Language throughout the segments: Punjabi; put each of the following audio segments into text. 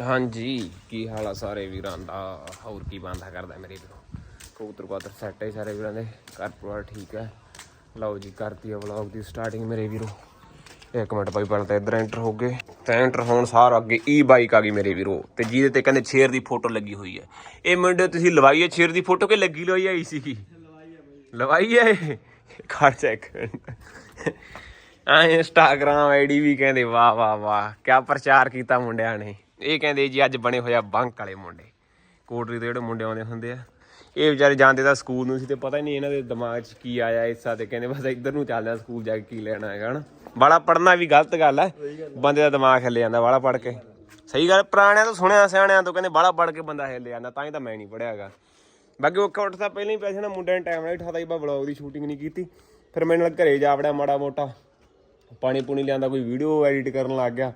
ਹਾਂਜੀ, ਕੀ ਹਾਲ ਆ ਸਾਰੇ ਵੀਰਾਂ ਦਾ? ਹੋਰ ਕੀ ਬੰਦਾ ਕਰਦਾ ਮੇਰੇ ਵੀਰੋ? ਕਬੂਤਰ ਕਬੂਤਰ ਸੈੱਟ ਹੈ ਸਾਰੇ ਵੀਰਾਂ ਦੇ। ਘਰ ਪਰਿਵਾਰ ਠੀਕ ਹੈ ਲਓ ਜੀ, ਕਰਤੀ ਆ ਵਲੌਗ ਦੀ ਸਟਾਰਟਿੰਗ ਮੇਰੇ ਵੀਰੋ। ਇੱਕ ਮਿੰਟ ਭਾਈ ਪਹਿਲਾਂ ਤਾਂ ਇੱਧਰ ਐਂਟਰ ਹੋ ਗਏ। ਤਾਂ ਐਂਟਰ ਹੋਣ ਸਾਰ ਅੱਗੇ ਈ ਬਾਈਕ ਆ ਗਈ ਮੇਰੇ ਵੀਰੋ। ਤੇ ਜਿਹਦੇ ਤੇ ਕਹਿੰਦੇ ਸ਼ੇਰ ਦੀ ਫੋਟੋ ਲੱਗੀ ਹੋਈ ਹੈ ਇਹ ਮੁੰਡੇ ਤੁਸੀਂ ਲਵਾਈ ਹੈ ਸ਼ੇਰ ਦੀ ਫੋਟੋ ਕਿ ਲੱਗੀ ਲੋਈ ਆਈ ਸੀ ਲਵਾਈ ਹੈ ਖੜ ਚੈੱਕ ਆ ਇੰਸਟਾਗ੍ਰਾਮ ਆਈਡੀ ਵੀ ਕਹਿੰਦੇ, ਵਾਹ ਵਾਹ ਵਾਹ। ਕਿਆ ਪ੍ਰਚਾਰ ਕੀਤਾ ਮੁੰਡਿਆਂ ਨੇ। ਇਹ ਕਹਿੰਦੇ ਜੀ ਅੱਜ ਬਣੇ ਹੋਇਆ ਬੰਕ ਵਾਲੇ ਮੁੰਡੇ। ਕੋਟਰੀ ਦੇ ਜਿਹੜੇ ਮੁੰਡੇ ਆਉਂਦੇ ਹੁੰਦੇ ਆ। ਇਹ ਵਿਚਾਰੇ ਜਾਂਦੇ ਤਾਂ ਸਕੂਲ ਨੂੰ ਸੀ ਤੇ ਪਤਾ ਹੀ ਨਹੀਂ ਇਹਨਾਂ ਦੇ ਦਿਮਾਗ 'ਚ ਕੀ ਆਇਆ ਇਸਾ ਤੇ ਕਹਿੰਦੇ ਬਸ ਇੱਧਰ ਨੂੰ ਚੱਲਦੇ ਆ ਸਕੂਲ ਜਾ ਕੇ ਕੀ ਲੈਣਾ ਹੈਗਾ ਹਨਾ? ਬੜਾ ਪੜਨਾ ਵੀ ਗਲਤ ਗੱਲ ਹੈ ਬੰਦੇ ਦਾ ਦਿਮਾਗ ਹਿੱਲ ਜਾਂਦਾ ਬੜਾ ਪੜ ਕੇ। ਸਹੀ ਗੱਲ ਪੁਰਾਣਿਆਂ ਤੋਂ ਸੁਣਿਆ ਸਿਆਣਿਆਂ ਤੋਂ ਕਹਿੰਦੇ ਬੜਾ ਪੜ ਕੇ ਬੰਦਾ ਹਿੱਲ ਜਾਂਦਾ ਤਾਂ ਹੀ ਤਾਂ ਮੈਂ ਨਹੀਂ ਪੜਿਆਗਾ ਬਾਕੀ ਉਹ ਕੋਟ ਤਾਂ ਪਹਿਲਾਂ ਹੀ ਪੈਸੇ ਨਾ ਮੁੰਡੇ ਨੇ ਟਾਈਮ ਨਾਲ ਉਠਾਦਾ ਹੀ ਬਾ ਵਲੌਗ ਦੀ ਸ਼ੂਟਿੰਗ ਨਹੀਂ ਕੀਤੀ। ਫਿਰ ਮੈਂ ਨਾਲ ਘਰੇ ਜਾ ਵੜਿਆ ਮਾੜਾ ਮੋਟਾ। ਪਾਣੀ ਪੂਣੀ ਲਿਆਂਦਾ ਕੋਈ ਵੀਡੀਓ ਐਡਿਟ ਕਰਨ ਲੱਗ ਗਿਆ।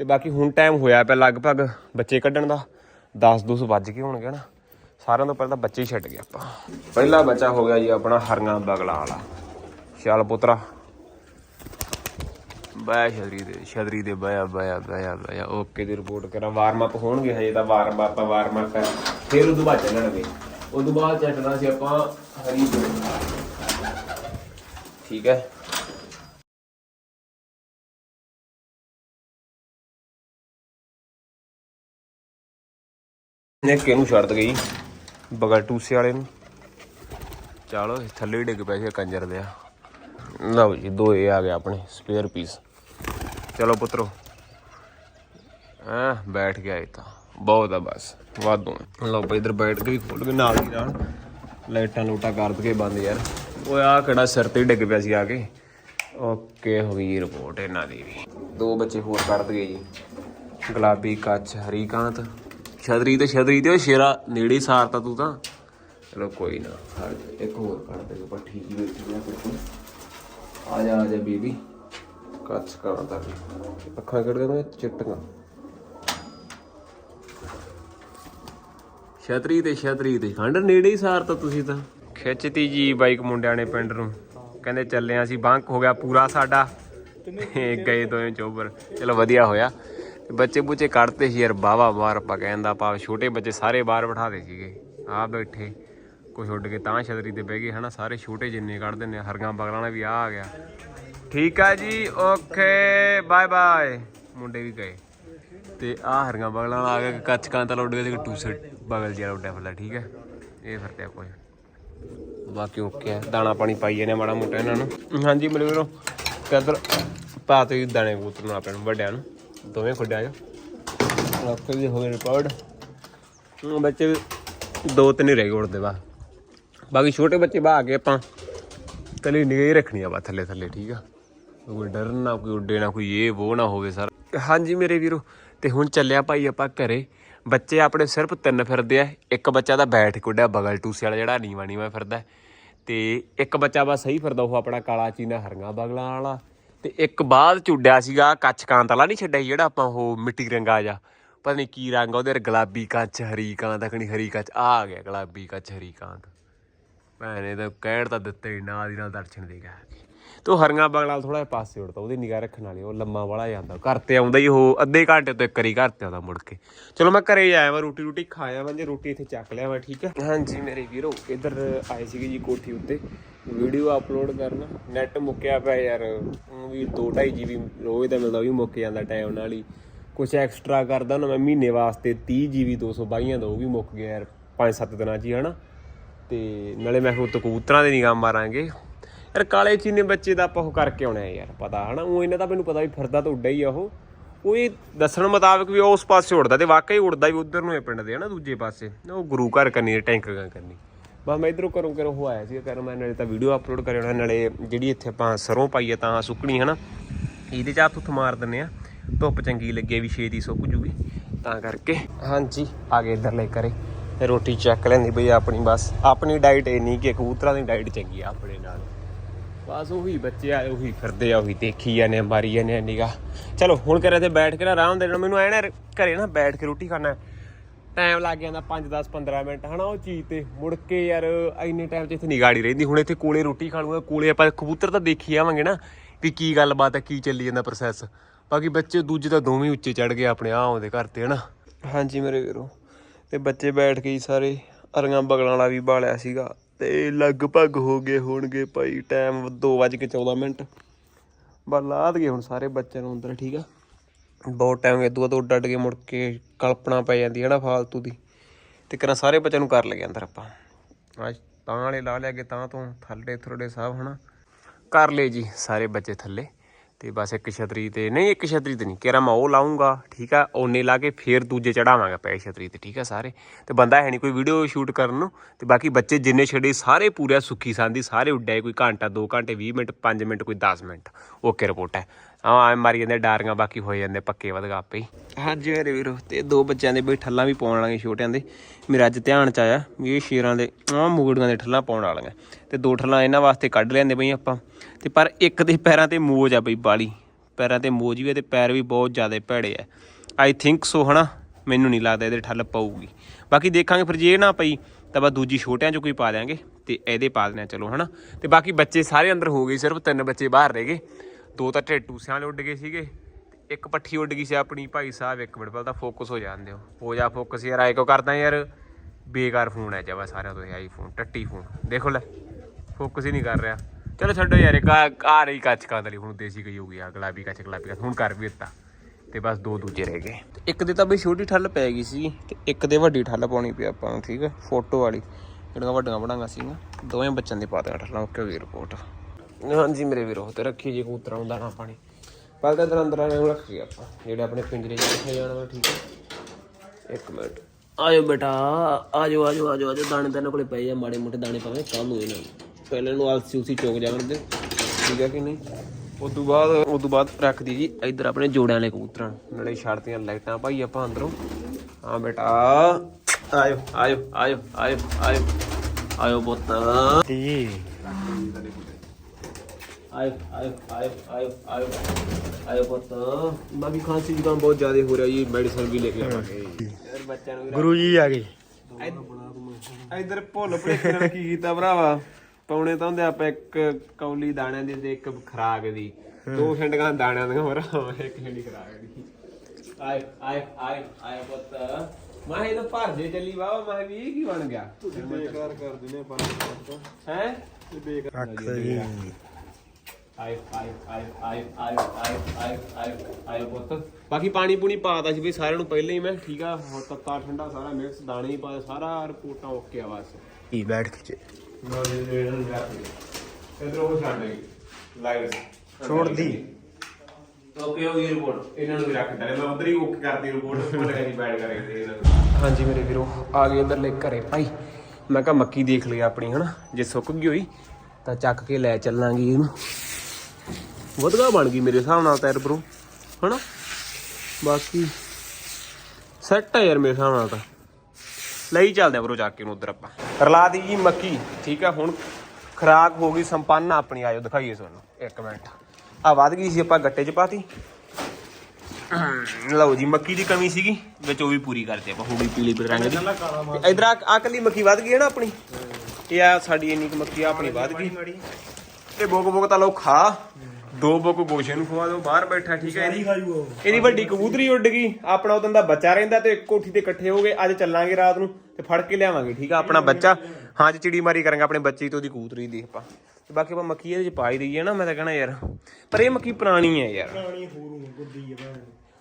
ਤੇ ਬਾਕੀ ਹੁਣ ਟਾਈਮ ਹੋਇਆ ਪਿਆ ਲਗਭਗ ਬੱਚੇ ਕੱਢਣ ਦਾ। 10 ਦਸ ਵੱਜ ਗਏ ਹੋਣਗੇ ਨਾ ਸਾਰਿਆਂ ਤੋਂ ਪਹਿਲਾਂ ਬੱਚੇ ਹੀ ਛੱਡ ਗਏ ਆਪਾਂ। ਪਹਿਲਾ ਬੱਚਾ ਹੋ ਗਿਆ ਜੀ ਆਪਣਾ ਹਰੀਆਂ ਬਗਲਾ ਵਾਲਾ ਛਾਲ ਪੁੱਤਰਾ। ਬਾਇਆ ਛਦਰੀ ਦੇ ਛਦਰੀ ਦੇ ਬਾਇਆ ਬਾਇਆ ਬਾਇਆ ਬਾਇਆ ਓਕੇ ਦੀ ਰਿਪੋਰਟ ਕਰਾਂ। ਵਾਰਮ ਅਪ ਹੋਣਗੇ ਹਜੇ ਤਾਂ ਵਾਰਮ ਅਪ ਵਾਰਮ ਅਪ ਫਿਰ ਉਦੋਂ ਬਾਅਦ ਚੱਲਣਗੇ। ਉਦੋਂ ਬਾਅਦ ਚੱਲਣਾ ਸੀ ਆਪਾਂ ਹਰੀ ਠੀਕ ਹੈ। ਨੇ ਕਿਹਨੂੰ ਛੱਡ ਗਈ? ਬਗਲ ਟੂਸੇ ਵਾਲੇ ਨੂੰ। ਚਲੋ ਥੱਲੇ ਡਿੱਗ ਪਿਆ ਸੀ, ਇਹ ਕੰਜਰ ਦੇ ਲਓ ਜੀ, ਦੋ ਇਹ ਆ ਗਏ ਆਪਣੇ ਸਪੇਅਰ ਪੀਸ ਚਲੋ ਪੁੱਤਰੋ। ਹਾਂ, ਬੈਠ ਗਿਆ ਇਹ ਤਾਂ। ਬਹੁਤ ਆ ਬਸ, ਵਾਧੂ ਲਓ ਬਈ ਇਧਰ ਬੈਠ ਕੇ ਵੀ ਖੋਲ ਕੇ ਨਾਲ ਹੀ ਨਾਲ ਲਾਈਟਾਂ ਲੂਟਾਂ ਕਰ ਦਗੇ ਬੰਦ ਯਾਰ। ਓਏ ਆ ਕਿਹੜਾ ਸਿਰ ਤੇ ਹੀ ਡਿੱਗ ਪਿਆ ਸੀ ਆ ਕੇ। ਓਕੇ, ਹੋ ਗਈ ਰਿਪੋਰਟ ਇਹਨਾਂ ਦੀ ਵੀ। ਦੋ ਬੱਚੇ ਹੋਰ ਕੱਢ ਦਗੇ ਜੀ। ਗੁਲਾਬੀ ਕੱਚ ਹਰੀਕਾਂਤ ਛਤਰੀ ਤੇ ਛਤਰੀ ਤੇ ਉਹ ਸ਼ੇਰਾ ਨੇੜੇ ਸਾਰਤਾ ਤੂੰ ਤਾਂ। ਚਲੋ ਕੋਈ ਨਾ ਜਾ, ਇੱਕ ਹੋਰ ਕੱਢ ਦੇ ਪਰ ਠੀਕ ਹੀ ਬੈਠੀ ਆ ਬਿਲਕੁਲ ਆ ਜਾ ਆ ਜਾ ਬੀਬੀ। ਕੱਚ ਕਰਾਂ ਤਾਂ ਅੱਖਾਂ ਕੱਢ ਕੇ ਚਿੱਟੀਆਂ। ਛਤਰੀ ਤੇ ਛਤਰੀ ਤੇ। ਖੰਡ ਨੇੜੇ ਹੀ ਸਾਰਤਾ ਤੁਸੀਂ ਤਾਂ। ਖਿੱਚਤੀ ਜੀ ਬਾਈਕ ਮੁੰਡਿਆਂ ਨੇ ਪਿੰਡ ਨੂੰ। ਕਹਿੰਦੇ ਚੱਲੇ ਅਸੀਂ ਬੰਕ ਹੋ ਗਿਆ ਪੂਰਾ ਸਾਡਾ। ਗਏ ਦੋਵੇਂ ਚੋਬਰ। ਚਲੋ ਵਧੀਆ ਹੋਇਆ। ਬੱਚੇ ਬੁੱਚੇ ਕੱਢਤੇ ਸੀ ਯਾਰ ਬਾਵਾ ਬਾਹਰ ਆਪਾਂ ਕਹਿੰਦਾ ਆਪਾਂ ਛੋਟੇ ਬੱਚੇ ਸਾਰੇ ਬਾਹਰ ਬਿਠਾਦੇ ਸੀਗੇ। ਆ ਬੈਠੇ, ਕੁਛ ਉੱਡ ਕੇ ਤਾਂ ਛਤਰੀ ਤੇ ਬਹਿ ਗਏ, ਹਨਾ, ਸਾਰੇ ਛੋਟੇ ਜਿੰਨੇ ਕੱਢ ਨੇ ਹਰਗਾਂ ਬਗਲਾਂ ਵਾਲਾ ਵੀ ਆ ਆ ਗਿਆ। ਠੀਕ ਆ ਜੀ, ਓਕੇ, ਬਾਏ ਬਾਏ। ਮੁੰਡੇ ਵੀ ਗਏ। ਤੇ ਆ ਹਰਗਾਂ ਬਗਲਾਂ ਵਾਲਾ ਆ ਗਿਆ, ਕੱਚ ਕਾਂ ਤਾਂ ਉੱਡ ਗਿਆ, ਤੇ ਟੂਸਰ ਬਗਲ ਜਿਹਾ ਉੱਡਿਆ ਫਿਰਦਾ ਠੀਕ ਹੈ ਇਹ ਫਿਰਦੇ ਕੋਈ ਬਾਕੀ ਓਕੇ ਆ, ਦਾਣਾ ਪਾਣੀ ਪਾਈ ਜਾਂਦੇ ਆ ਮਾੜਾ ਮੋਟਾ ਇਹਨਾਂ ਨੂੰ। ਹਾਂਜੀ, ਮੇਰੇ ਵੀਰੋ ਕਦਰ ਪਾਤੇ ਦਾਣੇ ਕਬੂਤਰ ਨੂੰ ਆਪਣੇ ਨੂੰ, ਵੱਡਿਆਂ ਨੂੰ। ਦੋਵੇਂ ਖੁੱਡਿਆਂ ਚ। ਓਕੇ ਵੀ ਹੋ ਗਏ ਰਿਪੋਰਟ ਬੱਚੇ ਦੋ ਤਿੰਨ ਹੀ ਰਹਿ ਗਏ ਉੜਦੇ ਬਾ ਬਾਕੀ ਛੋਟੇ ਬੱਚੇ ਬਾ ਕੇ ਆਪਾਂ। ਕਲੀ ਨਿਗਾਹ ਰੱਖਣੀ ਆ ਬਾ ਥੱਲੇ ਥੱਲੇ, ਠੀਕ ਆ? ਕੋਈ ਡਰ ਨਾ, ਕੋਈ ਉੱਡੇ ਨਾ, ਕੋਈ ਇਹ ਵੋ ਨਾ ਹੋਵੇ ਸਰ। ਹਾਂਜੀ ਮੇਰੇ ਵੀਰੋ, ਤੇ ਹੁਣ ਚੱਲਿਆ ਭਾਈ ਆਪਾਂ ਘਰੇ। ਬੱਚੇ ਆਪਣੇ ਸਿਰਫ ਤਿੰਨ ਫਿਰਦੇ ਆ। ਇੱਕ ਬੱਚਾ ਤਾਂ ਬੈਠ ਕੁੱਡਿਆ ਬਗਲ ਟੂਸੇ ਵਾਲਾ ਜਿਹੜਾ ਨੀਵਾ ਨੀਵਾ ਫਿਰਦਾ। ਤੇ ਇੱਕ ਬੱਚਾ ਬਸ ਸਹੀ ਫਿਰਦਾ, ਉਹ ਆਪਣਾ ਕਾਲਾ ਚੀਨਾ ਹਰੀਆਂ ਬਗਲਾਂ ਵਾਲਾ। ਤੇ ਇੱਕ ਬਾਅਦ ਚੁੱਡਿਆ ਸੀਗਾ, ਕੱਚ ਕਾਂਤ ਵਾਲਾ ਨਹੀਂ ਛੱਡਿਆ ਸੀ ਜਿਹੜਾ ਆਪਾਂ ਉਹ ਮਿੱਟੀ ਰੰਗਾ ਜਾ ਪਤਾ ਨਹੀਂ ਕੀ ਰੰਗ ਆ, ਉਹਦੇ ਤੇ ਗੁਲਾਬੀ ਕੱਚ, ਹਰੀ ਕਾਂਤ ਅਖਣੀ ਹਰੀ ਕੱਚ, ਆ ਆ ਗਿਆ ਗੁਲਾਬੀ ਕੱਚ, ਹਰੀ ਕਾਂਤ ਭੈਣੇ ਤਾਂ ਕਹਿਣ ਤਾਂ ਦਿੱਤੇ ਹੀ ਨਾਲ ਦੀ ਨਾਲ ਦਰਸ਼ਨ ਦੇ ਗਿਆ ਉਹ ਹਰੀਆਂ ਬਗਲਾਂ ਥੋੜਾ ਜਿਹਾ ਪਾਸੇ ਉੜਦਾ ਉਹਦੀ ਨਿਗਾਹ ਰੱਖਣ ਵਾਲੀ, ਉਹ ਲੰਮਾ ਵਾਲਾ ਜਾਂਦਾ ਘਰ ਤੇ ਆਉਂਦਾ ਹੀ, ਉਹ ਅੱਧੇ ਘੰਟੇ ਤੋਂ ਇੱਕ ਵਾਰੀ ਘਰ ਤੇ ਆਉਂਦਾ ਮੁੜ ਕੇ। ਚਲੋ ਮੈਂ ਘਰੇ ਆਇਆ ਮੈਂ ਰੋਟੀ ਰੋਟੀ ਖਾਇਆ ਮੈਂ ਜੇ ਰੋਟੀ ਇੱਥੇ ਚੱਕ ਲਿਆ ਮੈਂ ਠੀਕ ਹੈ? ਹਾਂਜੀ ਮੇਰੇ ਵੀਰੋ, ਇੱਧਰ ਆਏ ਸੀਗੇ ਜੀ ਕੋਠੀ ਉੱਤੇ, ਵੀਡੀਓ ਅਪਲੋਡ ਕਰਨਾ ਨੈਟ ਮੁੱਕਿਆ ਪਿਆ ਯਾਰ ਊਂ ਵੀ 2.5 ਜੀਬੀ ਰੋਜ਼ ਦਾ ਮਿਲਦਾ, ਉਹ ਵੀ ਮੁੱਕ ਜਾਂਦਾ ਟਾਈਮ ਨਾਲ ਹੀ। ਕੁਝ ਐਕਸਟਰਾ ਕਰਦਾ ਨਾ ਮੈਂ ਮਹੀਨੇ ਵਾਸਤੇ 30 ਜੀਬੀ 222 ਦਾ, ਉਹ ਵੀ ਮੁੱਕ ਗਿਆ ਯਾਰ 5-7 ਦਿਨਾਂ 'ਚ ਹੀ, ਹਨਾ? ਤੇ ਨਾਲੇ ਮੈਂ ਹੁਣ ਕਬੂਤਰਾਂ ਦੇ ਨਿਗਾਹ ਮਾਰਾਂਗੇ ਯਾਰ ਕਾਲੇ ਚੀਨੇ ਬੱਚੇ ਦਾ ਆਪਾਂ ਉਹ ਕਰਕੇ ਆਉਣਾ ਹੈ ਯਾਰ, ਪਤਾ, ਹਨਾ? ਉਹ ਇਹਨਾਂ ਦਾ ਮੈਨੂੰ ਪਤਾ ਵੀ ਫਿਰਦਾ ਤਾਂ ਉੱਡਾ ਹੀ ਆ ਉਹ। ਉਹ ਇਹ ਦੱਸਣ ਮੁਤਾਬਕ ਵੀ ਉਹ ਉਸ ਪਾਸੇ ਉੜਦਾ ਤੇ ਵਾਕਈ ਉੜਦਾ ਵੀ ਉਧਰ ਨੂੰ ਹੈ ਪਿੰਡ ਦੇ, ਹਨਾ, ਦੂਜੇ ਪਾਸੇ। ਉਹ ਗੁਰੂ ਘਰ ਕਰਨੀ ਟੈਂਕ ਗਾ ਕਰਨੀ ਬਸ ਮੈਂ ਇਧਰੋਂ ਕਰੂੰ ਕਰੂੰ ਉਹ ਆਇਆ ਸੀ ਕਰ ਮੈਂ ਨਾਲੇ ਤਾਂ ਵੀਡੀਓ ਅਪਲੋਡ ਕਰਿਆ ਨਾਲੇ ਜਿਹੜੀ ਇੱਥੇ ਆਪਾਂ ਸਰੋਂ ਪਾਈ ਆ ਤਾਂ ਸੁੱਕਣੀ, ਹਨਾ? ਇਹਦੇ ਚ ਆਪ ਉੱਥ ਮਾਰ ਦਿੰਨੇ ਆ। ਧੁੱਪ ਚੰਗੀ ਲੱਗੇ ਵੀ ਛੇਤੀ ਸੁੱਕ ਜੂਗੀ, ਤਾਂ ਕਰਕੇ। ਹਾਂਜੀ, ਆ ਗਏ ਇੱਧਰ ਕਰੇ ਰੋਟੀ ਚੱਕ ਲੈਂਦੀ ਬਈ ਆਪਣੀ, ਬਸ। ਆਪਣੀ ਡਾਈਟ ਇੰਨੀ ਕਿ ਕਬੂਤਰਾਂ ਦੀ ਡਾਈਟ ਚੰਗੀ ਆ ਆਪਣੇ ਨਾਲ। ਬਸ ਉਹੀ ਬੱਚੇ ਆ, ਉਹੀ ਫਿਰਦੇ ਆ, ਉਹੀ ਦੇਖੀ ਜਾਂਦੇ ਆ, ਮਾਰੀ ਜਾਂਦੇ ਆ ਨਿਗਾ ਚਲੋ, ਹੁਣ ਕਰੇ ਤੇ ਬੈਠ ਕੇ ਨਾ ਆਰਾਮ ਦੇ ਨਾਲ ਮੈਨੂੰ ਐ ਨਾ ਘਰੇ ਨਾ ਬੈਠ ਕੇ ਰੋਟੀ ਖਾਣਾ। ਟਾਈਮ ਲੱਗ ਜਾਂਦਾ 5 10 15 ਮਿੰਟ, ਹਨਾ, ਉਹ ਚੀਜ਼ ਤੇ। ਮੁੜ ਕੇ ਯਾਰ, ਇੰਨੇ ਟਾਈਮ 'ਚ ਇੱਥੇ ਨਿਗਾੜੀ ਰਹਿੰਦੀ। ਹੁਣ ਇੱਥੇ ਕੋਲੇ ਰੋਟੀ ਖਾ ਲੂਗਾ, ਕੋਲੇ ਆਪਾਂ ਕਬੂਤਰ ਤਾਂ ਦੇਖੀ ਆਵਾਂਗੇ ਨਾ ਵੀ ਕੀ ਗੱਲਬਾਤ ਹੈ ਕੀ ਚੱਲੀ ਜਾਂਦਾ ਪ੍ਰੋਸੈਸ ਬਾਕੀ ਬੱਚੇ ਦੂਜੇ ਤਾਂ ਦੋਵੇਂ ਉੱਚੇ ਚੜ ਗਏ ਆਪਣੇ ਆਹ ਉਹਦੇ ਘਰ ਤੇ, ਹਨਾ। ਹਾਂਜੀ ਮੇਰੇ ਵੀਰੋ, ਤੇ ਬੱਚੇ ਬੈਠ ਕੇ ਹੀ ਸਾਰੇ ਅਰੀਆਂ ਬਗਲਾਂ ਵਾਲਾ ਵੀ ਬਾਲਿਆ ਸੀਗਾ। ਤੇ ਲਗਭਗ ਹੋ ਗਏ ਹੋਣਗੇ ਭਾਈ ਟਾਈਮ 2:14 ਮਿੰਟ। ਬਸ ਲਾਦ ਗਏ ਹੁਣ ਸਾਰੇ ਬੱਚਿਆਂ ਨੂੰ ਅੰਦਰ, ਠੀਕ ਆ? ਬਹੁਤ ਟਾਈਮ ਇਦੋਂ ਬਾਅਦ ਉੱਡ ਅੱਡ ਕੇ ਮੁੜ ਕੇ ਕਲਪਨਾ ਪੈ ਜਾਂਦੀ ਹੈ ਨਾ ਫਾਲਤੂ ਦੀ। ਤੇ ਕਰਾਂ ਸਾਰੇ ਬੱਚਿਆਂ ਨੂੰ ਕਰ ਲਗੇ ਅੰਦਰ ਆਪਾਂ। ਅੱਜ ਤਾਂ ਵਾਲੇ ਲਾ ਲਿਆ ਕਿ ਤਾਂ ਤੋਂ ਥੱਲੇ ਥੋੜੇ ਸਾਹਿਬ ਹਨਾ ਕਰ ਲਏ ਜੀ ਸਾਰੇ ਬੱਚੇ ਥੱਲੇ। ਤੇ ਬਸ ਇੱਕ ਛਤਰੀ ਤੇ, ਨਹੀਂ, ਇੱਕ ਛਤਰੀ ਤੇ ਨਹੀਂ, ਕਿਹੜਾ ਮੈਂ ਉਹ ਲਾਉਂਗਾ ਠੀਕ ਆ ਉਹਨੇ ਲਾ ਕੇ ਫੇਰ ਦੂਜੇ ਚੜਾਵਾਂਗਾ ਪੈ ਛਤਰੀ ਤੇ, ਠੀਕ ਆ ਸਾਰੇ। ਤੇ ਬੰਦਾ ਹੈ ਨਹੀਂ ਕੋਈ ਵੀਡੀਓ ਸ਼ੂਟ ਕਰਨ ਨੂੰ, ਤੇ ਬਾਕੀ ਬੱਚੇ ਜਿੰਨੇ ਛੜੇ ਸਾਰੇ ਪੂਰੇ ਸੁੱਖੀ ਸਾਂਦੀ, ਸਾਰੇ ਉੱਡੇ ਕੋਈ ਘੰਟਾ 2 ਘੰਟੇ 20 ਮਿੰਟ 5 ਮਿੰਟ, ਕੋਈ 10 ਮਿੰਟ, ਓਕੇ ਰਿਪੋਰਟ ਹੈ। ਆ ਐ ਮਾਰੀ ਜਾਂਦੇ, ਡਾਰੀਆਂ ਬਾਕੀ ਹੋ ਜਾਂਦੇ, ਪੱਕੇ ਵਧਗਾ ਆਪੇ ਹੀ। ਹਾਂਜੀ ਮੇਰੇ ਵੀਰੋ, ਤੇ ਦੋ ਬੱਚਿਆਂ ਦੇ ਬਈ ਠੱਲਾਂ ਵੀ ਪਾਉਣ ਵਾਲੀਆਂ ਛੋਟਿਆਂ ਦੇ। ਮੇਰਾ ਅੱਜ ਧਿਆਨ ਚ ਆਇਆ ਵੀ ਇਹ ਸ਼ੇਰਾਂ ਦੇ ਆ ਮੁਗੜੀਆਂ ਦੇ ਠੱਲਾਂ ਪਾਉਣ ਵਾਲੀਆਂ। ਤੇ ਦੋ ਠੱਲਾਂ ਇਹਨਾਂ ਵਾਸਤੇ ਕੱਢ ਲੈਂਦੇ ਬਈ ਆਪਾਂ। ਤੇ ਪਰ ਇੱਕ ਦੇ ਪੈਰਾਂ ਤੇ ਮੋਜ ਆ ਬਈ ਬਾਲੀ। ਪੈਰਾਂ ਤੇ ਮੋਜ ਵੀ ਆ ਤੇ ਪੈਰ ਵੀ ਬਹੁਤ ਜ਼ਿਆਦਾ ਭੈੜੇ ਆ। ਆਈ ਥਿੰਕ ਸੋ ਹਨਾ? ਮੈਨੂੰ ਨਹੀਂ ਲੱਗਦਾ ਇਹਦੇ ਠੱਲ ਪਊਗੀ। ਬਾਕੀ ਦੇਖਾਂਗੇ ਫਿਰ ਜੇ ਨਾ ਪਈ, ਤਾਂ ਬਾ ਦੂਜੀ ਛੋਟਿਆਂ ਚੋਂ ਕੋਈ ਪਾ ਦਿਆਂਗੇ। ਤੇ ਇਹਦੇ ਪਾ ਦਿੰਦੇ ਆ, ਚਲੋ, ਹਨਾ? ਤੇ ਬਾਕੀ ਬੱਚੇ ਸਾਰੇ ਅੰਦਰ ਹੋ ਗਏ, ਸਿਰਫ ਤਿੰਨ ਬੱਚੇ ਬਾਹਰ ਰਹਿ ਗਏ। ਦੋ ਤਾਂ ਢੇਟੂਸਿਆਂ ਵਾਲੇ ਉੱਡ ਗਏ ਸੀਗੇ ਤੇ ਇੱਕ ਪੱਠੀ ਉੱਡ ਗਈ ਸੀ ਆਪਣੀ। ਭਾਈ ਸਾਹਿਬ ਇੱਕ ਮਿੰਟ, ਪਹਿਲਾਂ ਤਾਂ ਫੋਕਸ ਹੋ ਜਾਂਦੇ ਹੋ। ਹੋ ਜਾ ਫੋਕਸ ਯਾਰ, ਆਏ ਕੋ ਕਰਦਾ ਯਾਰ? ਬੇਕਾਰ ਫੋਨ ਹੈ ਜਵਾ ਸਾਰਿਆਂ ਤੋਂ, ਇਹ ਆਈਫੋਨ ਟੱਟੀ ਫੋਨ ਦੇਖੋ ਲੈ ਫੋਕਸ ਹੀ ਨਹੀਂ ਕਰ ਰਿਹਾ। ਚਲੋ ਛੱਡੋ ਯਾਰ, ਇੱਕ ਆ ਆ ਰਹੀ ਕੱਚ ਕਾਂਦਲੀ ਹੁਣ ਦੇਸੀ ਗਈ ਹੋ ਗਈ ਆ ਗੁਲਾਬੀ ਕੱਚ ਗੁਲਾਬੀ ਕੱਚ, ਹੁਣ ਕਰ ਵੀ ਦਿੱਤਾ। ਤੇ ਬਸ ਦੋ ਦੂਜੇ ਰਹਿ ਗਏ। ਤੇ ਇੱਕ ਦੇ ਤਾਂ ਬਈ ਛੋਟੀ ਠੱਲ ਪੈ ਗਈ ਸੀ ਤੇ ਇੱਕ ਦੇ ਵੱਡੀ ਠੱਲ ਪਾਉਣੀ ਪਈ ਆਪਾਂ ਨੂੰ, ਠੀਕ ਹੈ? ਫੋਟੋ ਵਾਲੀ, ਜਿਹੜੀਆਂ ਵੱਡੀਆਂ ਬਣਾਂਗਾ ਸੀਗਾ ਦੋਵੇਂ ਬੱਚਿਆਂ ਦੀ ਪਾ ਦਿਆਂ ਠੱਲਾਂ, ਓਕੇ ਹੋ ਗਈ ਰਿਪੋਰਟ ਹਾਂਜੀ ਮੇਰੇ ਵੀਰੋ ਤੇ ਰੱਖੀ ਜੀ ਕਬੂਤਰਾਂ ਨੂੰ ਦਾਣਾ ਪਾਣੀ। ਪਹਿਲਾਂ ਤਾਂ ਅੰਦਰ ਅੰਦਰ ਨੂੰ ਰੱਖੀ ਆਪਾਂ ਜਿਹੜੇ ਆਪਣੇ ਪਿੰਜਰੇ 'ਚ ਰੱਖੇ ਜਾਣ ਵਾ ਠੀਕ ਹੈ ਇੱਕ ਮਿੰਟ। ਆਜੋ ਬੇਟਾ ਆਜੋ ਆਜੋ ਆਜੋ ਆਜੋ ਦਾਣੇ ਤੈਨੂੰ ਕੋਲੇ ਪਏ ਆ ਮਾੜੇ ਮੋਟੇ ਦਾਣੇ ਪਾਵੇਂ ਕੱਲ ਨਾ ਪਹਿਲੇ ਨੂੰ ਆਲਸੀ ਉਸੀ ਚੋਕ ਜਾ ਕਰਦੇ। ਠੀਕ ਹੈ ਕਿ ਨਹੀਂ? ਉਸ ਤੋਂ ਬਾਅਦ ਉਸ ਤੋਂ ਬਾਅਦ ਰੱਖ ਦੀ ਜੀ ਇੱਧਰ ਆਪਣੇ ਜੋੜਿਆਂ ਵਾਲੇ ਕਬੂਤਰਾਂ। ਨਾਲੇ ਛੱਡਤੀਆਂ ਲਾਈਟਾਂ ਭਾਈ ਆਪਾਂ ਅੰਦਰੋਂ। ਹਾਂ ਬੇਟਾ ਆਜੋ ਆਜੋ ਆਜੋ ਆਜੋ ਆਜੋ। ਆਜੋ ਪੁੱਤ। ਜੀ ਆਇਓ ਆਇਓ ਆਇਓ ਆਇਓ ਆਇਓ ਆਇਓ ਪੁੱਤ। ਬਾਕੀ ਖਾਂਸੀ ਜ਼ੁਕਾਮ ਬਹੁਤ ਜ਼ਿਆਦਾ ਹੋ ਰਿਹਾ ਜੀ ਮੈਡੀਸਨ ਵੀ ਲੈ ਕੇ ਆਵਾਂਗੇ। ਯਾਰ ਬੱਚਿਆਂ ਨੂੰ ਗੁਰੂ ਜੀ ਆ ਗਏ। ਇੱਧਰ ਭੁੱਲ ਭੁਲੇਖੇ ਨਾਲ ਕੀ ਕੀਤਾ ਭਰਾਵਾ? ਪੌਣੇ ਤਾਂ ਹੁੰਦੇ ਆਪਾਂ ਇੱਕ ਕੌਲੀ ਦਾਣਿਆਂ ਦੀ ਤੇ ਇੱਕ ਖਰਾਕ ਦੀ। ਦੋ ਖੰਡਾਂ ਦਾਣਿਆਂ ਦੀਆਂ ਭਰਾਵਾ ਇੱਕ ਖੰਡੀ ਖਰਾਕ ਦੀ। ਆਏ ਆਏ ਆਏ ਆਏ ਪੁੱਤ। ਮੈਂ ਇਹ ਤਾਂ ਭਰ ਜੇ ਚੱਲੀ ਵਾਵਾ ਮੈਂ ਵੀ ਇਹ ਕੀ ਬਣ ਗਿਆ? ਬੇਕਾਰ ਕਰ ਦਿੰਦੇ ਪੰਜ ਹੈ? ਰੱਖ ਜੀ। ਬਾਕੀ ਪਾਣੀ ਪੂਣੀ ਪਾਤਾ ਸੀ ਬਈ ਸਾਰਿਆਂ ਨੂੰ ਪਹਿਲਾਂ ਹੀ ਮੈਂ ਠੀਕ ਆ? ਹੁਣ ਤੱਤਾ ਠੰਡਾ ਸਾਰਾ ਮਿਕਸ ਦਾਣੇ ਹੀ ਪਾਇਆ ਸਾਰਾ ਰਿਪੋਰਟਾਂ ਓਕੇ ਆ ਬਸ। ਕੀ ਬੈਠ ਕੇ? ਚ ਹਾਂਜੀ ਮੇਰੇ ਵੀਰੋ ਆ ਗਏ ਇਧਰ ਲੈ ਘਰੇ ਭਾਈ। ਮੈਂ ਕਿਹਾ ਮੱਕੀ ਦੇਖ ਲਈ ਆਪਣੀ ਹਨਾ? ਜੇ ਸੁੱਕ ਗਈ ਹੋਈ ਤਾਂ ਚੱਕ ਕੇ ਲੈ ਚੱਲਾਂਗੀ ਇਹਨੂੰ। ਵਧਗਾ ਬਣ ਗਈ ਮੇਰੇ ਹਿਸਾਬ ਨਾਲ ਤਾਂ ਬਰੋ ਹਨਾ? ਬਾਕੀ ਸੈੱਟ ਆ ਯਾਰ ਮੇਰੇ ਹਿਸਾਬ ਨਾਲ ਤਾਂ। ਲਈ ਚੱਲਦੇ ਆ ਬਰੋ ਜਾ ਕੇ ਨੂੰ ਉਧਰ ਆਪਾਂ। ਰਲਾ ਦੀ ਜੀ ਮੱਕੀ, ਠੀਕ ਆ? ਹੁਣ ਖਰਾਕ ਹੋ ਗਈ ਸੰਪੰਨ, ਆਪਣੀ ਆਜੋ ਦਿਖਾਈਏ ਤੁਹਾਨੂੰ। ਇੱਕ ਮਿੰਟ। ਆ ਵੱਧ ਗਈ ਸੀ ਆਪਾਂ ਗੱਟੇ 'ਚ ਪਾਤੀ। ਲਓ ਜੀ, ਮੱਕੀ ਦੀ ਕਮੀ ਸੀਗੀ, ਵਿੱਚ ਉਹ ਵੀ ਪੂਰੀ ਕਰਤੇ ਆਪਾਂ ਹੋ ਗਈ ਪੀਲੀ ਰੰਗ ਦੀ। ਇਧਰ ਆ ਕੱਲੀ ਮੱਕੀ ਵੱਧ ਗਈ ਹੈ ਨਾ ਆਪਣੀ? ਇਹ ਆ ਸਾਡੀ ਇੰਨੀ ਕੁ ਮੱਕੀ ਆ, ਆਪਣੀ ਵੱਧ ਗਈ। ਤੇ ਬੋਕ ਬੋਕ ਤਾਂ ਲਓ ਖਾ। ਦੋ ਬੋਕ ਗੋਸ਼ੇ ਨੂੰ ਖਵਾ ਦਿਓ ਬਾਹਰ ਬੈਠਾ ਠੀਕ ਹੈ ਇਹਦੀ ਵੱਡੀ ਕਬੂਤਰੀ ਉੱਡ ਗਈ ਆਪਣਾ ਉਦੋਂ ਦਾ ਬੱਚਾ ਰਹਿੰਦਾ ਤੇ ਕੋਠੀ ਤੇ ਇਕੱਠੇ ਹੋ ਗਏ ਅੱਜ ਚੱਲਾਂਗੇ ਰਾਤ ਨੂੰ ਤੇ ਫੜ ਕੇ ਲਿਆਵਾਂਗੇ ਠੀਕ ਆ ਆਪਣਾ ਬੱਚਾ। ਹਾਂ ਅੱਜ ਚਿੜੀ ਮਾਰੀ ਕਰਾਂਗੇ ਆਪਣੇ ਬੱਚੇ ਤੋਂ ਉਹਦੀ ਕਬੂਤਰੀ ਦੀ ਆਪਾਂ। ਤੇ ਬਾਕੀ ਆਪਾਂ ਮੱਕੀ ਇਹਦੇ ਚ ਪਾਈ ਦਈਏ ਨਾ ਮੈਂ ਤਾਂ ਕਹਣਾ ਯਾਰ। ਪਰ ਇਹ ਮੱਕੀ ਪੁਰਾਣੀ ਹੈ ਯਾਰ। ਫੂਰੂ ਗੁੱਦੀ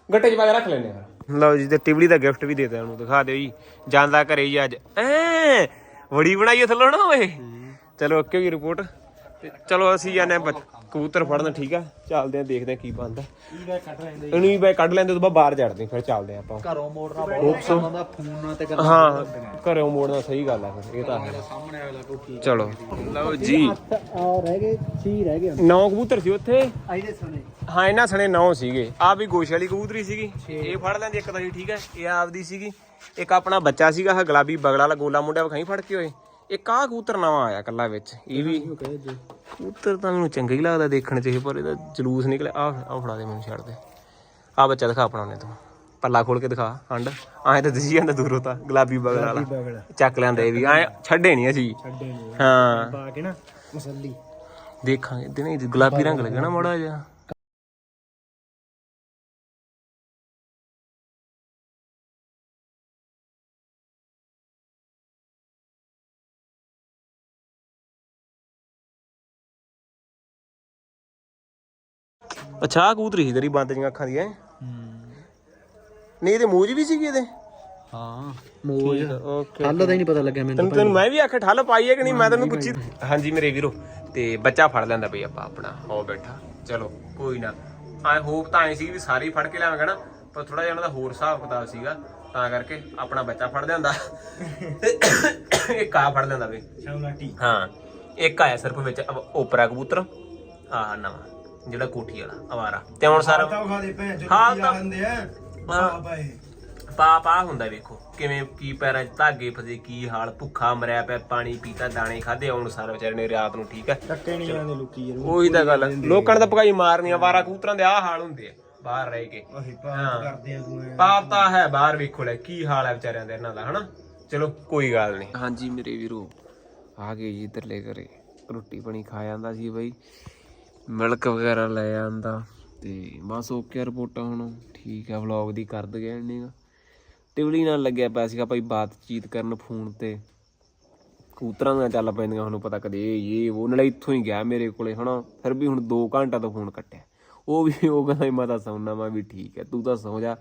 ਗੱਟੇ 'ਚ ਪਾ ਕੇ ਰੱਖ ਲੈਨੇ ਆ। ਲਓ ਜੀ ਤੇ ਟਿਬਲੀ ਦਾ ਗਿਫਟ ਵੀ ਦੇਤਾ ਉਹਨੂੰ ਦਿਖਾ ਦਿਓ ਜੀ। ਜਾਂਦਾ ਘਰੇ ਜੀ ਅੱਜ। ਐ ਵੜੀ ਬਣਾਈ ਥੱਲੋਂ ਨਾ ਓਏ। ਚਲੋ ਓਕੇ ਜੀ ਰਿਪੋਰਟ ਤੇ ਚਲੋ ਅਸੀਂ ਜਾਨੇ ਕਬੂਤਰ ਫੜਨ ਠੀਕ ਆ? ਚੱਲਦੇ ਆ ਦੇਖਦੇ ਆ ਕੀ ਬਣਦਾ। ਕੀ ਦਾ ਕੱਟ ਲੈਂਦੇ ਇਹਨੂੰ ਵੀ ਕੱਢ ਲੈਂਦੇ ਤੋਂ ਬਾਅਦ ਬਾਹਰ ਛੱਡਦੇ ਫਿਰ ਚੱਲਦੇ ਆ ਆਪਾਂ। ਘਰੋਂ ਮੋੜਨਾ ਬਹੁਤ ਕੰਮ ਆਉਂਦਾ ਫੋਨ ਨਾਲ ਤੇ ਗੱਲਾਂ ਹਾਂ ਘਰੋਂ ਮੋੜਨਾ ਸਹੀ ਗੱਲ ਆ ਫਿਰ ਇਹ ਤਾਂ ਹੈ। ਸਾਹਮਣੇ ਚਲੋ। ਲਓ ਜੀ। ਆ ਰਹਿ ਗਏ 6 ਰਹਿ ਗਏ ਨੌ ਕਬੂਤਰ ਸੀ ਉੱਥੇ? ਆਈਦੇ ਸੁਣੇ ਹਾਂ ਇਹਨਾਂ ਸਣੇ ਨੌ ਸੀਗੇ। ਆ ਵੀ ਗੋਸ਼ ਵਾਲੀ ਕਬੂਤਰੀ ਸੀਗੀ। ਇਹ ਫੜ ਲੈਂਦੇ ਇੱਕ ਤਾਂ ਜੀ ਠੀਕ ਹੈ ਇਹ ਆਪਦੀ ਸੀਗੀ। ਇੱਕ ਆਪਣਾ ਬੱਚਾ ਸੀਗਾ ਆਹ ਗੁਲਾਬੀ ਬਗਲਾ ਵਾਲਾ ਗੋਲਾ ਮੁੰਡਾ ਵਿਖਾਈ ਫੜ ਕੇ ਹੋਏ ਇੱਕ ਆਹ ਕਬੂਤਰ ਨਵਾਂ ਆਇਆ ਕੱਲਾ ਵਿੱਚ ਇਹ ਵੀ ਕਬੂਤਰ ਤਾਂ ਮੈਨੂੰ ਚੰਗਾ ਹੀ ਲੱਗਦਾ ਦੇਖਣ ਚ ਇਹ ਪਰ ਇਹਦਾ ਜਲੂਸ ਨਿਕਲਿਆ। ਆ ਆ ਫੜਾ ਦੇ ਮੈਨੂੰ ਛੱਡ ਦੇ। ਆ ਬੱਚਾ ਦਿਖਾ ਆਪਣਾ ਉਹਨੇ ਤੂੰ। ਪੱਲਾ ਖੋਲ ਕੇ ਦਿਖਾ ਹੰਡ। ਆਏ ਤਾਂ ਦਿਸੀ ਜਾਂਦਾ ਦੂਰੋਂ ਤਾਂ ਗੁਲਾਬੀ ਬਗਲਾ ਵਾਲਾ। ਚੱਕ ਲੈਂਦਾ ਇਹ ਵੀ। ਐ ਛੱਡੇ ਨਹੀਂ ਅਸੀਂ। ਛੱਡੇ ਨੇ। ਹਾਂ। ਪਾ ਕੇ ਨਾ ਮਸੱਲੀ। ਦੇਖਾਂਗੇ ਦਿਨੇ ਗੁਲਾਬੀ ਰੰਗ ਲੱਗਣਾ ਮਾੜਾ ਜਿਹਾ। ਅੱਛਾ ਆਹ ਕਬੂਤਰੀ ਸੀ ਤੇਰੀ ਬੰਦ ਜੀਆਂ ਅੱਖਾਂ ਦੀਆਂ ਨਹੀਂ ਇਹਦੇ ਮੂੰਹ 'ਚ ਵੀ ਸੀਗੀ ਇਹਦੇ? ਹਾਂ ਮੋਜ ਓਕੇ ਹੱਲ ਦਾ ਹੀ ਨਹੀਂ ਪਤਾ ਲੱਗਿਆ ਮੈਨੂੰ ਤੈਨੂੰ ਤੈਨੂੰ ਮੈਂ ਵੀ ਆਖਿਆ ਠੱਲ ਪਾਈ ਹੈ ਕਿ ਨਹੀਂ? ਮੈਂ ਤੈਨੂੰ ਪੁੱਛੀ ਹਾਂਜੀ ਮੇਰੇ ਵੀਰੋ ਤੇ ਬੱਚਾ ਫੜ ਲੈਂਦਾ ਬਈ ਆਪਾਂ ਆਪਣਾ ਹੋ ਬੈਠਾ। ਚਲੋ ਕੋਈ ਨਾ। ਆਈ ਹੋਪ ਤਾਂ ਐ ਸੀ ਵੀ ਸਾਰੇ ਹੀ ਫੜ ਕੇ ਲਿਆਵਾਂਗੇ ਨਾ ਪਰ ਥੋੜਾ ਜਿਹਾ ਉਹਨਾਂ ਦਾ ਹੋਰ ਹਿਸਾਬ ਕਿਤਾਬ ਸੀਗਾ ਤਾਂ ਕਰਕੇ ਆਪਣਾ ਬੱਚਾ ਫੜ ਲਿਆਂਦਾ। ਇੱਕ ਆ ਫੜ ਲੈਂਦਾ ਬਈ। ਸ਼ਾਉਲਾਟੀ ਹਾਂ ਇੱਕ ਆਇਆ ਸਿਰਫ ਵਿੱਚ ਓਪਰਾ ਕਬੂਤਰ। ਆਹ ਨਵਾਂ। ਜਿਹੜਾ ਕੋਠੀ ਵਾਲਾ ਅਵਾਰਾ। ਤੇ ਹੁਣ ਸਾਰਾ ਖਾ ਦੇ ਭੈਣ ਚੋ ਹਾਂ ਤਾਂ ਲੈਂਦੇ ਆ ਪਾਪ ਆ ਹੁੰਦਾ ਵੇਖੋ ਕਿਵੇਂ ਕੀ ਪੈਰਾਂ 'ਚ ਧਾਗੇ ਫਸੇ ਕੀ ਹਾਲ ਭੁੱਖਾ ਮਰਿਆ ਪਿਆ ਪਾਣੀ ਪੀਤਾ ਦਾਣੇ ਖਾਦੇ ਹੁਣ ਸਾਰਾ ਵਿਚਾਰੇ ਨੇ ਰਾਤ ਨੂੰ ਠੀਕ ਹੈ ਟੱਕੇ ਨਹੀਂ ਜਾਂਦੇ ਲੋਕੀ ਯਾਰ ਉਹੀ ਤਾਂ ਗੱਲ। ਲੋਕਾਂ ਨੇ ਤਾਂ ਭਗਾਈ ਮਾਰਨੀ ਆ ਵਾਰਾ ਕਬੂਤਰਾਂ ਦੇ ਆਹ ਹਾਲ ਹੁੰਦੇ ਆ ਬਾਹਰ ਰਹਿ ਕੇ। ਅਸੀਂ ਹਾਂ। ਕਰਦੇ ਆ ਤੂੰ ਐਂ। ਪਾਪ ਤਾਂ ਹੈ ਬਾਹਰ ਵੇਖੋ ਲੈ ਕੀ ਹਾਲ ਹੈ ਵਿਚਾਰਿਆਂ ਦਾ ਇਹਨਾਂ ਦਾ ਹਨਾ? ਚਲੋ ਕੋਈ ਗੱਲ ਨਹੀਂ। ਹਾਂਜੀ ਮੇਰੇ ਵੀਰੋ ਆ ਗਏ ਜੀ ਇੱਧਰਲੇ ਘਰੇ ਰੋਟੀ ਪਾਣੀ ਖਾ ਜਾਂਦਾ ਸੀ ਬਈ। ਮਿਲਕ ਵਗੈਰਾ ਲੈ ਆਂਦਾ। ਤੇ ਬਸ ਓਕੇ ਰਿਪੋਰਟਾਂ ਹੁਣ। ਠੀਕ ਆ ਵਲੌਗ ਦੀ ਕਰ ਦਗੇ ਨਹੀਂ ਟਿਵਲੀ ਨਾਲ ਲੱਗਿਆ ਪਿਆ ਸੀਗਾ ਭਾਈ ਬਾਤਚੀਤ ਕਰਨ ਫੋਨ ਤੇ। ਕੂਤਰਾਂ ਦੀਆਂ ਚੱਲ ਪੈਂਦੀਆਂ ਤੁਹਾਨੂੰ ਪਤਾ ਕਦੇ ਇਹ ਉਹ। ਨਾਲੇ ਇੱਥੋਂ ਹੀ ਗਿਆ ਮੇਰੇ ਕੋਲੇ, ਹਨਾ। ਫਿਰ ਵੀ ਹੁਣ 2 ਘੰਟਾ ਤੋਂ ਫੋਨ ਕੱਟਿਆ। ਉਹ ਵੀ, ਉਹ ਕਹਿੰਦਾ ਮੈਂ ਤਾਂ ਸੌਣਾ ਮੈਂ ਵੀ ਠੀਕ ਹੈ ਤੂੰ ਤਾਂ ਸੌ ਜਾ।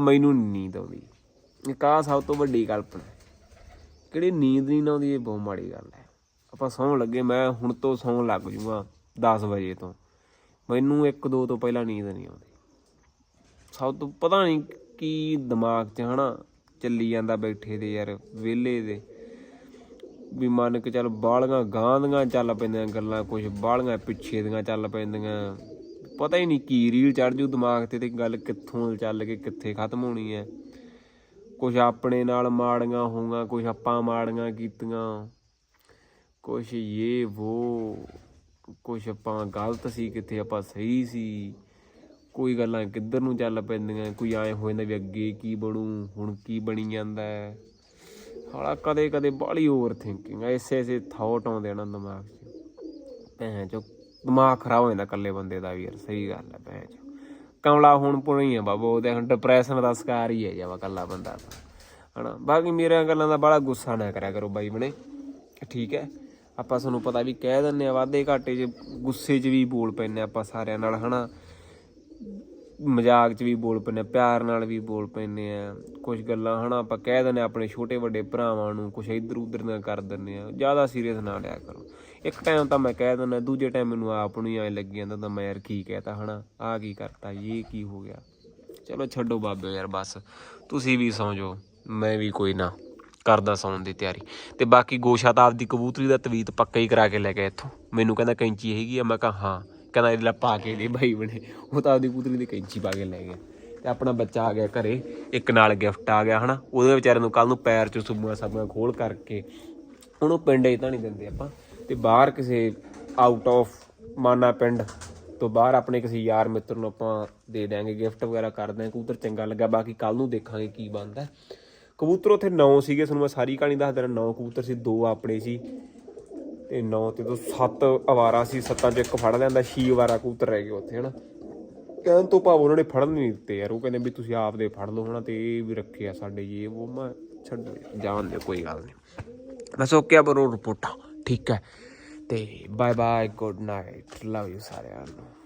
ਮੈਨੂੰ ਨੀਂਦ ਆਉਂਦੀ। ਇੱਕ ਸਭ ਤੋਂ ਵੱਡੀ ਕਲਪਨਾ ਕਿਹੜੀ ਨੀਂਦ ਨਹੀਂ ਆਉਂਦੀ, ਇਹ ਬਹੁਤ ਮਾੜੀ ਗੱਲ ਹੈ। ਆਪਾਂ ਸੌਣ ਲੱਗੇ, ਮੈਂ ਹੁਣ ਤੋਂ ਸੌਣ ਲੱਗ ਜੂਗਾ। 10 ਵਜੇ ਤੋਂ। ਮੈਨੂੰ 1 2 ਤੋਂ ਪਹਿਲਾਂ ਨੀਂਦ ਨਹੀਂ ਆਉਂਦੀ। ਸਭ ਤੋਂ ਪਤਾ ਨਹੀਂ ਕੀ ਦਿਮਾਗ 'ਚ ਹਨਾ ਚੱਲੀ ਜਾਂਦਾ ਬੈਠੇ ਦੇ ਯਾਰ, ਵਿਹਲੇ ਦੇ। ਵੀ ਮੰਨ ਕੇ ਚੱਲ ਬਾਲੀਆਂ ਗਾਂ ਦੀਆਂ ਚੱਲ ਪੈਂਦੀਆਂ ਗੱਲਾਂ ਕੁਝ ਬਾਲੀਆਂ ਪਿੱਛੇ ਦੀਆਂ ਚੱਲ ਪੈਂਦੀਆਂ। ਪਤਾ ਹੀ ਨਹੀਂ ਕੀ ਰੀਲ ਚੜ ਜੂ ਦਿਮਾਗ ਤੇ ਤੇ ਗੱਲ ਕਿੱਥੋਂ ਚੱਲ ਕੇ ਕਿੱਥੇ ਖਤਮ ਹੋਣੀ ਹੈ। ਕੁਝ ਆਪਣੇ ਨਾਲ ਮਾੜੀਆਂ ਹੋਊਗਾ ਕੁਝ ਆਪਾਂ ਮਾੜੀਆਂ ਕੀਤੀਆਂ। ਕੁਝ ਇਹ ਉਹ ਕੁਝ ਆਪਾਂ ਗਲਤ ਸੀ, ਕਿੱਥੇ ਆਪਾਂ ਸਹੀ ਸੀ। ਕੋਈ ਗੱਲਾਂ ਕਿੱਧਰ ਨੂੰ ਚੱਲ ਪੈਂਦੀਆਂ, ਕੋਈ ਐ ਹੋ ਜਾਂਦਾ ਵੀ ਅੱਗੇ ਕੀ ਬਣੂ, ਹੁਣ ਕੀ ਬਣੀ ਜਾਂਦਾ ਹੈ। ਹਾਲਾ ਕਦੇ ਕਦੇ ਬਾਹਲੀ ਓਵਰ ਥਿੰਕਿੰਗ ਐਸੇ ਐਸੇ ਥਾਟ ਆਉਂਦੇ ਆ ਨਾ ਦਿਮਾਗ 'ਚ। ਭੈਣ ਚੋ ਦਿਮਾਗ ਖਰਾਬ ਹੋ ਜਾਂਦਾ ਇਕੱਲੇ ਬੰਦੇ ਦਾ ਵੀ ਯਾਰ, ਸਹੀ ਗੱਲ ਹੈ ਭੈਣ ਚੋ ਕਮਲਾ ਹੁਣ ਪੁਣੀ ਆ ਬਾਬਾ, ਉਹਦੇ ਹੁਣ ਡਿਪਰੈਸ਼ਨ ਦਾ ਸ਼ਿਕਾਰ ਹੀ ਹੈ ਜਾਵਾ ਇਕੱਲਾ ਬੰਦਾ ਤਾਂ। ਹਨਾ, ਬਾਕੀ ਮੇਰੀਆਂ ਗੱਲਾਂ ਦਾ ਬੜਾ ਗੁੱਸਾ ਨਾ ਕਰਿਆ ਕਰੋ ਬਾਈ ਬਣੇ, ਠੀਕ ਹੈ। ਆਪਾਂ ਤੁਹਾਨੂੰ ਪਤਾ ਵੀ ਕਹਿ ਦਿੰਨੇ ਆ, ਵਾਧੇ ਘਾਟੇ 'ਚ ਗੁੱਸੇ 'ਚ ਵੀ ਬੋਲ ਪੈਂਦੇ ਆਪਾਂ ਸਾਰਿਆਂ ਨਾਲ, ਹਨਾ? ਮਜ਼ਾਕ 'ਚ ਵੀ ਬੋਲ ਪੈਂਦੇ ਆ, ਪਿਆਰ ਨਾਲ ਵੀ ਬੋਲ ਪੈਂਦੇ ਆ। ਕੁਝ ਗੱਲਾਂ, ਹਨਾ, ਆਪਾਂ ਕਹਿ ਦਿੰਦੇ ਆ ਆਪਣੇ ਛੋਟੇ ਵੱਡੇ ਭਰਾਵਾਂ ਨੂੰ ਕੁਝ ਇੱਧਰ ਉੱਧਰ ਨਾ ਕਰ ਦਿੰਦੇ ਆ। ਜ਼ਿਆਦਾ ਸੀਰੀਅਸ ਨਾ ਲਿਆ ਕਰੋ। ਇੱਕ ਟਾਈਮ ਤਾਂ ਮੈਂ ਕਹਿ ਦਿੰਦਾ, ਦੂਜੇ ਟਾਈਮ ਮੈਨੂੰ ਆਪ ਨੂੰ ਹੀ ਐ ਲੱਗ ਜਾਂਦਾ ਤਾਂ ਮੈਂ ਯਾਰ ਕੀ ਕਹਿਤਾ, ਹਨਾ? ਆ ਕੀ ਕਰਤਾ, ਇਹ ਕੀ ਹੋ ਗਿਆ? ਚਲੋ ਛੱਡੋ ਬਾਬੇ ਯਾਰ, ਬਸ। ਤੁਸੀਂ ਵੀ ਸੌਂ ਜਾਓ, ਮੈਂ ਵੀ ਕੋਈ ਨਾ। ਕਰਦਾ ਸੌਣ ਦੀ ਤਿਆਰੀ। ਤੇ ਬਾਕੀ ਗੋਸ਼ਾ ਤਾਂ ਆਪਦੀ ਕਬੂਤਰੀ ਦਾ ਤਵੀਤ ਪੱਕਾ ਹੀ ਕਰਾ ਕੇ ਲੈ ਗਿਆ ਇੱਥੋਂ। ਮੈਨੂੰ ਕਹਿੰਦਾ ਕੈਂਚੀ ਹੈਗੀ ਆ, ਮੈਂ ਕਿਹਾ ਹਾਂ। ਕਹਿੰਦਾ ਇਹ ਲੈ ਪਾ ਕੇ ਦੇ ਬਾਈ ਬਣੇ। ਉਹ ਤਾਂ ਆਪਦੀ ਕਬੂਤਰੀ ਦੀ ਕੈਂਚੀ ਪਾ ਕੇ ਲੈ ਗਿਆ। ਤੇ ਆਪਣਾ ਬੱਚਾ ਆ ਗਿਆ ਘਰੇ, ਇੱਕ ਨਾਲ ਗਿਫਟ ਆ ਗਿਆ, ਹਨਾ। ਉਹਦੇ ਵਿਚਾਰੇ ਨੂੰ ਕੱਲ ਨੂੰ ਪੈਰ 'ਚੋਂ ਸੁਬੂਆਂ ਸਾਬੂਆਂ ਖੋਲ ਕਰਕੇ ਉਹਨੂੰ ਪਿੰਡ 'ਚ ਤਾਂ ਨਹੀਂ ਦਿੰਦੇ ਆਪਾਂ। ਤੇ ਬਾਹਰ ਕਿਸੇ ਆਊਟ ਆਫ ਮਾਨਾ ਪਿੰਡ ਤੋਂ ਬਾਹਰ ਆਪਣੇ ਕਿਸੇ ਯਾਰ ਮਿੱਤਰ ਨੂੰ ਆਪਾਂ ਦੇ ਦਿਆਂਗੇ, ਗਿਫਟ ਵਗੈਰਾ ਕਰ ਦਿਆਂਗੇ। ਕਬੂਤਰ ਚੰਗਾ ਲੱਗਾ, ਬਾਕੀ ਕੱਲ ਨੂੰ ਦੇਖਾਂਗੇ ਕੀ ਬਣਦਾ। ਕਬੂਤਰ ਉੱਥੇ 9 ਸੀਗੇ, ਤੁਹਾਨੂੰ ਮੈਂ ਸਾਰੀ ਕਹਾਣੀ ਦੱਸ ਦੇਣਾ 9 ਕਬੂਤਰ ਸੀ, ਦੋ ਆਪਣੇ ਸੀ ਤੇ 9 ਤੇ ਤੋਂ 7 ਅਵਾਰਾ ਸੀ, ਸੱਤਾਂ ਚ ਇੱਕ ਫੜ ਲੈਂਦਾ 6 ਅਵਾਰਾ ਕਬੂਤਰ ਰਹਿ ਗਏ ਉੱਥੇ, ਹਨਾ। ਕਹਿਣ ਤੋਂ ਭਾਵ ਉਹਨਾਂ ਨੇ ਫੜਨ ਨਹੀਂ ਦਿੱਤੇ ਯਾਰ, ਉਹ ਕਹਿੰਦੇ ਵੀ ਤੁਸੀਂ ਆਪ ਦੇ ਫੜ ਲਓ, ਹਨਾ, ਤੇ ਇਹ ਵੀ ਰੱਖੇ ਆ ਸਾਡੇ ਇਹ ਉਹ ਮੈਂ ਛੱਡੋ ਜਾਣ ਦਿਓ, ਕੋਈ ਗੱਲ ਨਹੀਂ। ਬਸ ਓਕੇ ਬਰੋ ਰਿਪੋਰਟਾਂ, ਠੀਕ ਹੈ। ਤੇ bye bye good night love you ਸਾਰਿਆਂ ਨੂੰ।